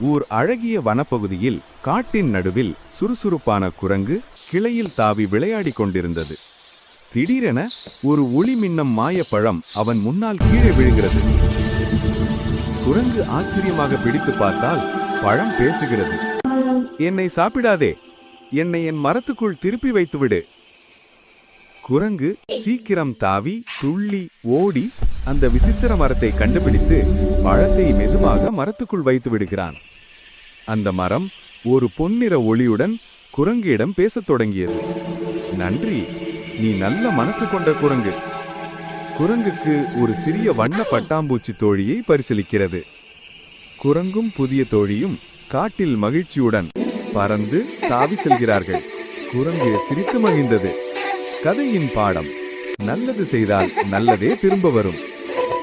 ஊர் அழகிய வனப்பகுதியில் காட்டின் நடுவில் சுறுசுறுப்பான குரங்கு கிளையில் தாவி விளையாடிக் கொண்டிருந்தது. திடீரென ஒரு ஒளி மின்னம் மாயப்பழம் அவன் முன்னால் கீழே விழுகிறது. குரங்கு ஆச்சரியமாக பிடித்து பார்த்தால் பழம் பேசுகிறது. என்னை சாப்பிடாதே. என்னை என் மரத்துக்குள் திருப்பி வைத்துவிடு. குரங்கு சீக்கிரம் தாவி துள்ளி ஓடி அந்த விசித்திர மரத்தை கண்டுபிடித்து பழத்தை மெதுவாக மரத்துக்குள் வைத்து விடுகிறான். அந்த மரம் ஒரு பொன்னிற ஒளியுடன் குரங்கிடம் பேசத் தொடங்கியது. நன்றி நீ நல்ல மனசு கொண்ட குரங்கு. குரங்குக்கு ஒரு சிறிய வண்ண பட்டாம்பூச்சி தோழியை பரிசீலிக்கிறது. குரங்கும் புதிய தோழியும் காட்டில் மகிழ்ச்சியுடன் பறந்து தாவி செல்கிறார்கள். குரங்கு சிரித்து மகிழ்ந்தது. கதையின் பாடம் நல்லது செய்தால் நல்லதே திரும்ப வரும்.